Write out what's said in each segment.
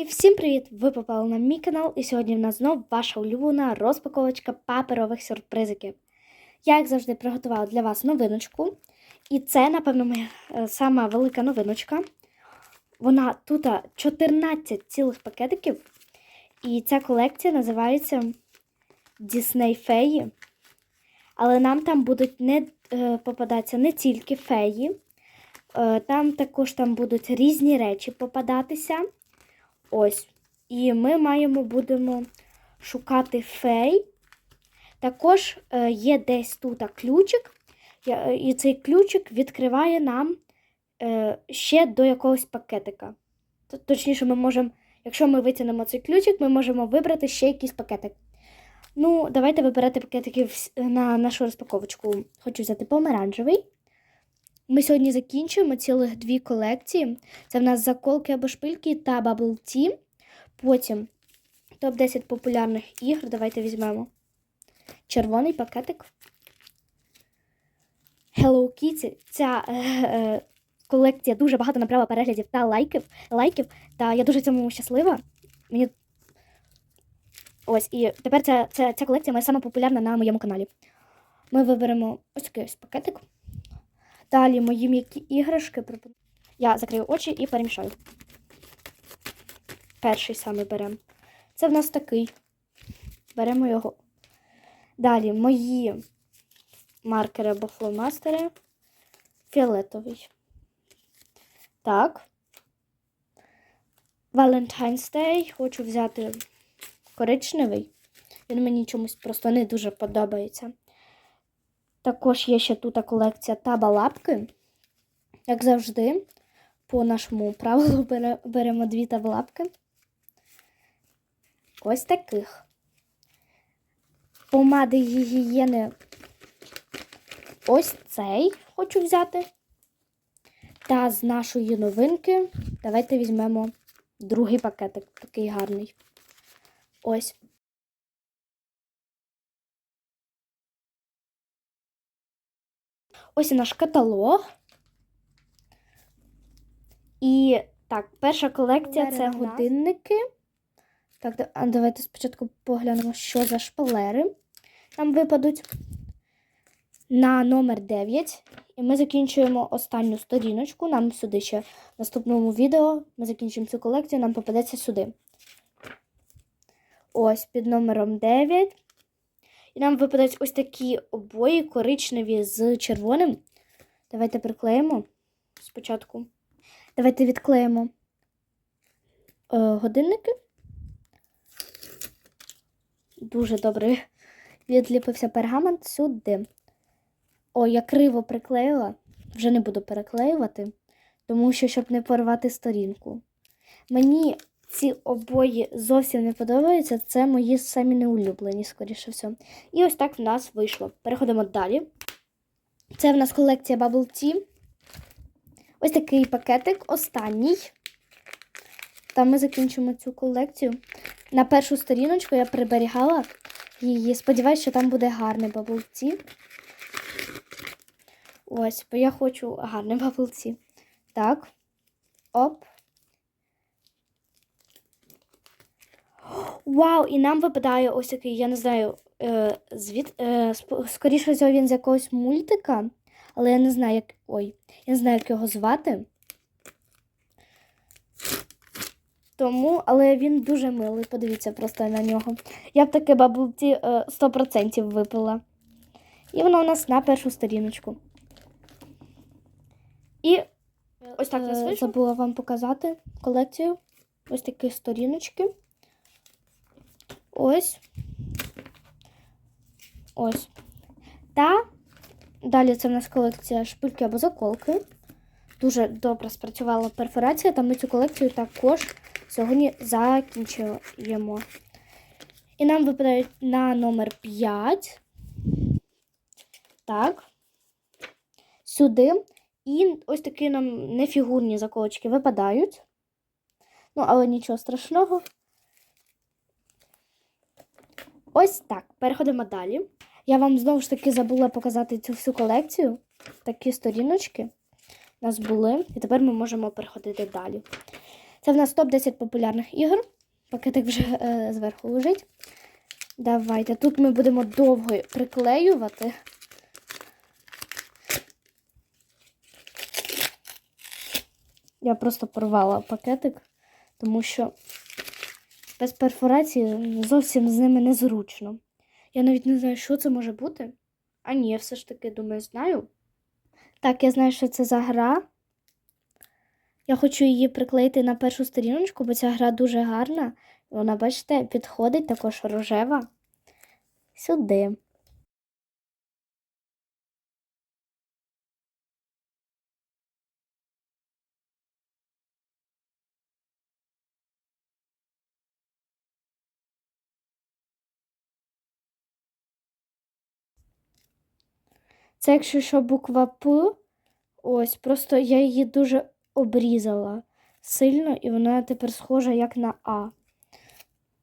І всім привіт! Ви попали на мій канал, і сьогодні в нас знов ваша улюблена розпаковочка паперових сюрпризиків. Я, як завжди, приготувала для вас новиночку. І це, напевно, моя е, сама велика новиночка. Вона тут 14 цілих пакетиків. І ця колекція називається Дісней Феї. Але нам там будуть не е, попадатися не тільки феї, е, там також там будуть різні речі попадатися. Ось. І ми маємо будемо шукати фей. Також е, є десь тут ключик, е, і цей ключик відкриває нам е, ще до якогось пакетика. Точніше, ми можемо, якщо ми витягнемо цей ключик, ми можемо вибрати ще якийсь пакетик. Ну, давайте вибирати пакетики на нашу розпаковочку. Хочу взяти помаранчевий. Ми сьогодні закінчуємо цілих дві колекції. Це в нас заколки або шпильки та Bubble Tea. Потім топ-10 популярних ігор. Давайте візьмемо червоний пакетик. Hello Kitty. Ця е, е, колекція дуже багато набрала переглядів та лайків. лайків. Та я дуже цьому щаслива. Мені... Ось, і тепер ця, ця, ця колекція моя сама популярна на моєму каналі. Ми виберемо ось такий ось пакетик. Далі мої м'які іграшки. Я закрию очі і перемішаю. Перший саме беремо. Це в нас такий. Беремо його. Далі мої маркери або фломастери. Фіолетовий. Так. Valentine's Day. Хочу взяти коричневий. Він мені чомусь просто не дуже подобається. Також є ще тут колекція табалапки. Як завжди, по нашому правилу беремо дві табалапки. Ось таких. Помади гігієни. Ось цей хочу взяти. Та з нашої новинки давайте візьмемо другий пакетик, такий гарний. Ось. Ось і наш каталог. І так, перша колекція це Шпалери годинники. Так, давайте спочатку поглянемо, що за шпалери нам випадуть. На номер 9. І ми закінчуємо останню сторіночку. Нам сюди ще в наступному відео ми закінчимо цю колекцію, нам попадеться сюди. Ось під номером 9. І нам випадають ось такі обої коричневі з червоним. Давайте приклеїмо спочатку. Давайте відклеїмо е, годинники. Дуже добре відліпився пергамент сюди. О, я криво приклеїла. Вже не буду переклеювати, тому що, щоб не порвати сторінку. Мені ці обої зовсім не подобаються. Це мої самі неулюблені, скоріше всього. І ось так в нас вийшло. Переходимо далі. Це в нас колекція Bubble Tea. Ось такий пакетик, останній. Та ми закінчимо цю колекцію. На першу сторіночку я приберігала її. Сподіваюсь, що там буде гарний Bubble Tea. Ось, бо я хочу гарний Bubble Tea. Так. Оп. Вау, і нам випадає ось такий, я не знаю, е, звід, е, скоріше всього він з якогось мультика, але я не знаю, як. Ой, я не знаю, як його звати. Тому, але він дуже милий, подивіться просто на нього. Я б таке баблті е, 100% випила. І воно у нас на першу сторіночку. І ось так е, забула вам показати колекцію. Ось такі сторіночки. Ось. Ось. Та далі це в нас колекція шпильки або заколки. Дуже добре спрацювала перфорація, та ми цю колекцію також сьогодні закінчуємо. І нам випадають на номер 5. Так. Сюди. І ось такі нам нефігурні заколочки випадають. Ну, але нічого страшного. Ось так. Переходимо далі. Я вам знову ж таки забула показати цю всю колекцію. Такі сторіночки у нас були. І тепер ми можемо переходити далі. Це в нас топ-10 популярних ігор. Пакетик вже е, зверху лежить. Давайте. Тут ми будемо довго приклеювати. Я просто порвала пакетик, тому що без перфорації зовсім з ними незручно. Я навіть не знаю, що це може бути. А ні, я все ж таки думаю, знаю. Так, я знаю, що це за гра. Я хочу її приклеїти на першу сторіночку, бо ця гра дуже гарна. Вона, бачите, підходить також рожева. Сюди. Це якщо що буква П, ось, просто я її дуже обрізала сильно, і вона тепер схожа як на А.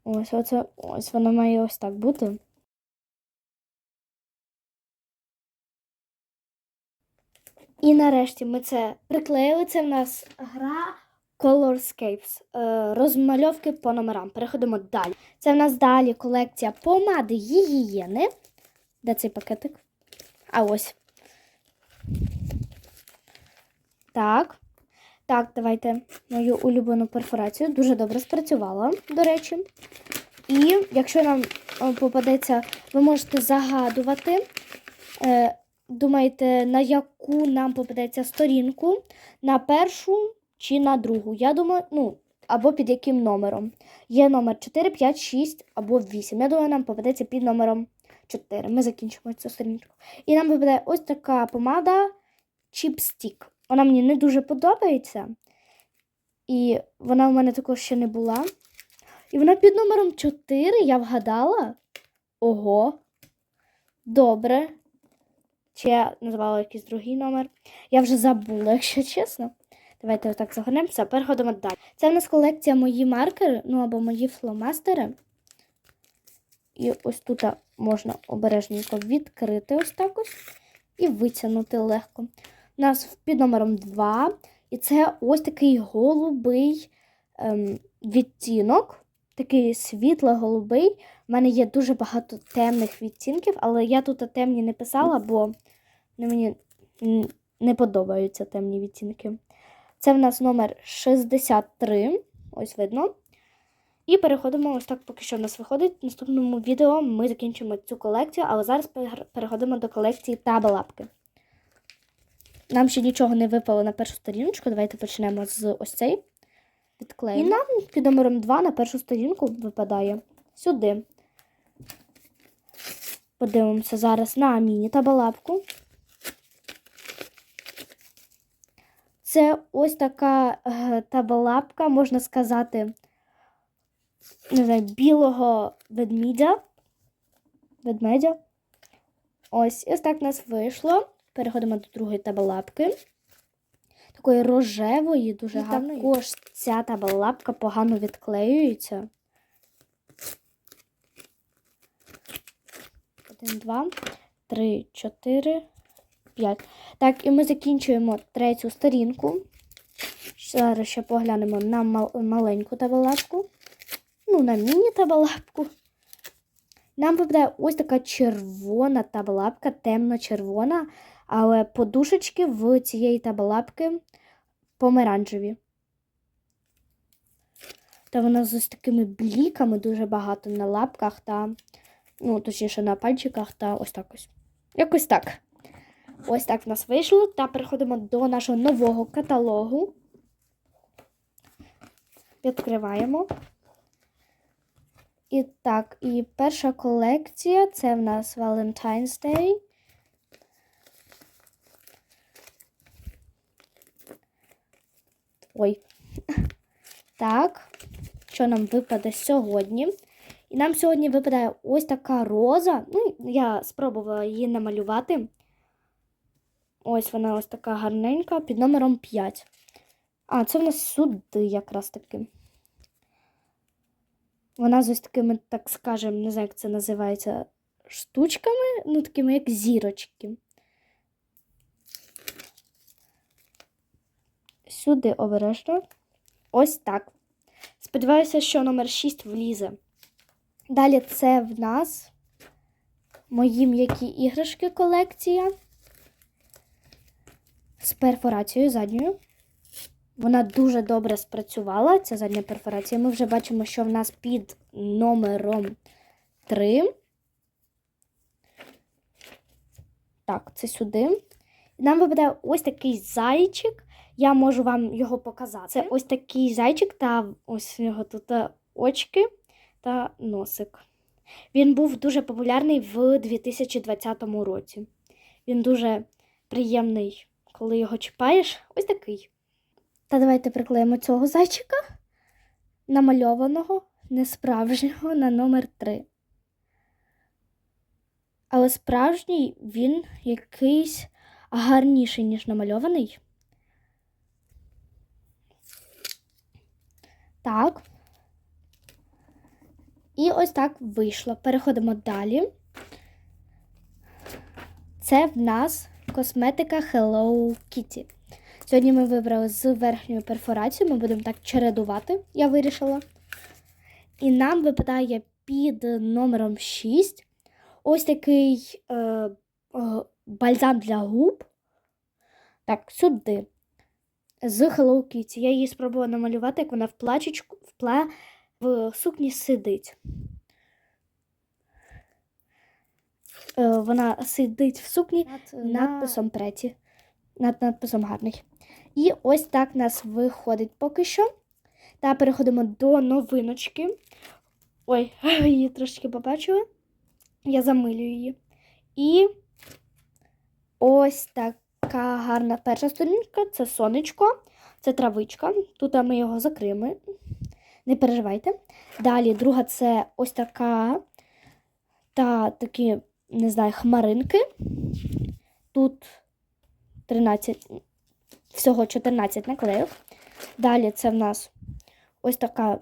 Ось, оце, ось вона має ось так бути. І нарешті ми це приклеїли. Це в нас гра Colorscapes. е, Розмальовки по номерам. Переходимо далі. Це в нас далі колекція помади гігієни. Де цей пакетик? А ось. Так. Так, давайте мою улюблену перфорацію. Дуже добре спрацювала, до речі. І якщо нам е, попадеться, ви можете загадувати. Е, думаєте, на яку нам попадеться сторінку, на першу чи на другу. Я думаю, ну, або під яким номером. Є номер 4, 5, 6 або 8. Я думаю, нам попадеться під номером 4. Ми закінчимо цю сторінку. І нам випадає ось така помада Chipstick. Вона мені не дуже подобається. І вона в мене також ще не була. І вона під номером 4 я вгадала. Ого. Добре. Чи я назвала якийсь другий номер? Я вже забула, якщо чесно. Давайте отак загорнемося, переходимо далі. Це в нас колекція мої маркери, ну або мої фломастери. І ось тут можна обережненько відкрити ось так ось і витягнути легко. У нас під номером 2. І це ось такий голубий ем, відтінок, такий світло-голубий. У мене є дуже багато темних відтінків, але я тут темні не писала, бо мені не подобаються темні відтінки. Це в нас номер 63. Ось видно. І переходимо ось так, поки що в нас виходить. В наступному відео ми закінчимо цю колекцію, але зараз переходимо до колекції табелапки. Нам ще нічого не випало на першу сторіночку. Давайте почнемо з ось цей. Відклеїмо. І нам під номером 2 на першу сторінку випадає сюди. Подивимося зараз на міні-табелапку. Це ось така е, табелапка, можна сказати, не знаю, білого ведмідя. Ведмедя. Ось, ось так в нас вийшло. Переходимо до другої табелапки. Такої рожевої, дуже І гарної. Також ця табелапка погано відклеюється. Один, два, три, чотири, п'ять. Так, і ми закінчуємо третю сторінку. Зараз ще поглянемо на мал- маленьку табелапку. Ну, на міні-табелапку. Нам випадає ось така червона табелапка, темно-червона, але подушечки в цієї табелапки помаранчеві. Та вона з ось такими бліками дуже багато на лапках та, ну, точніше, на пальчиках та ось так ось. Якось так. Ось так в нас вийшло. Та переходимо до нашого нового каталогу. Відкриваємо. І так, і перша колекція це в нас Valentine's Day. Ой. Так, що нам випаде сьогодні? І нам сьогодні випадає ось така роза. Ну, я спробувала її намалювати. Ось вона ось така гарненька під номером 5. А, це в нас сюди якраз таки. Вона з ось такими, так скажемо, не знаю, як це називається, штучками, ну, такими, як зірочки. Сюди обережно. Ось так. Сподіваюся, що номер 6 влізе. Далі це в нас мої м'які іграшки колекція з перфорацією задньою. Вона дуже добре спрацювала, ця задня перфорація. Ми вже бачимо, що в нас під номером 3. Так, це сюди. Нам випадає ось такий зайчик. Я можу вам його показати. Це ось такий зайчик, та ось у нього тут е, очки та носик. Він був дуже популярний в 2020 році. Він дуже приємний, коли його чіпаєш. Ось такий. Та давайте приклеїмо цього зайчика, намальованого, несправжнього на номер 3. Але справжній він якийсь гарніший, ніж намальований. Так. І ось так вийшло. Переходимо далі. Це в нас косметика Hello Kitty. Сьогодні ми вибрали з верхньою перфорацією, ми будемо так чередувати, я вирішила. І нам випадає під номером 6 ось такий е, е, бальзам для губ. Так, сюди. З Hello Kitty. Я її спробувала намалювати, як вона в плачечку, в, пла, в сукні сидить. Е, вона сидить в сукні над надписом преті. Над надписом гарний. І ось так нас виходить поки що. Та переходимо до новиночки. Ой, її трошки побачила. Я замилюю її. І ось така гарна перша сторінка це сонечко, це травичка. Тут ми його закриємо. Не переживайте. Далі, друга це ось така та такі, не знаю, хмаринки. Тут 13, всього 14 наклеїв. Далі це в нас ось така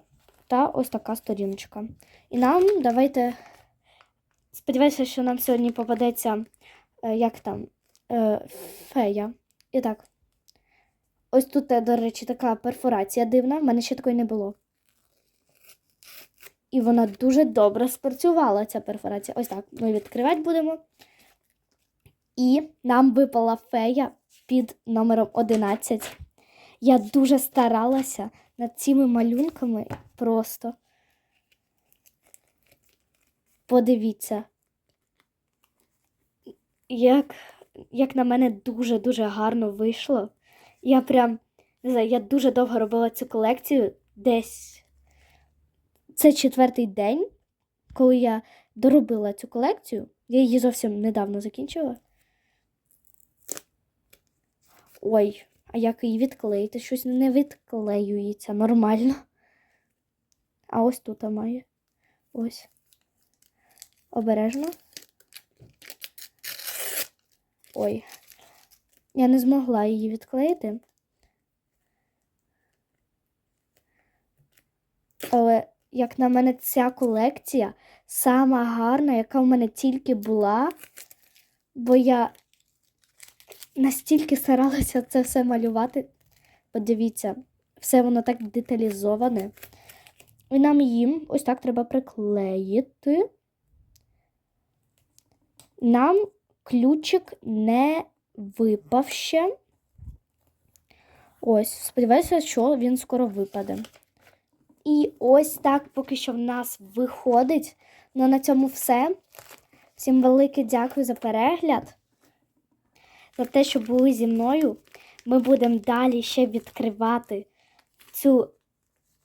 та ось така сторіночка. І нам давайте. Сподіваюся, що нам сьогодні попадеться, е, як там, е, фея. І так. Ось тут, е, до речі, така перфорація дивна, в мене ще такої не було. І вона дуже добре спрацювала, ця перфорація. Ось так. Ми відкривати будемо. І нам випала фея під номером 11. Я дуже старалася над цими малюнками просто. Подивіться, як, як на мене дуже-дуже гарно вийшло. Я прям, не знаю, я дуже довго робила цю колекцію десь. Це четвертий день, коли я доробила цю колекцію. Я її зовсім недавно закінчила. Ой, а як її відклеїти? Щось не відклеюється нормально. А ось тут має. Ось. Обережно. Ой. Я не змогла її відклеїти. Але, як на мене, ця колекція сама гарна, яка в мене тільки була, бо я настільки старалася це все малювати. Подивіться, все воно так деталізоване. І нам їм ось так треба приклеїти. Нам ключик не випав ще. Ось, сподіваюся, що він скоро випаде. І ось так поки що в нас виходить. Ну, на цьому все. Всім велике дякую за перегляд за те, що були зі мною. Ми будемо далі ще відкривати цю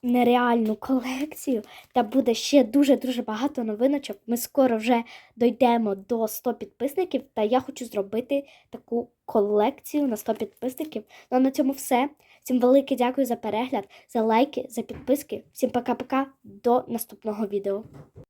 нереальну колекцію. Та буде ще дуже-дуже багато новиночок. Ми скоро вже дійдемо до 100 підписників, та я хочу зробити таку колекцію на 100 підписників. Ну а на цьому все. Всім велике дякую за перегляд, за лайки, за підписки. Всім пока-пока, до наступного відео.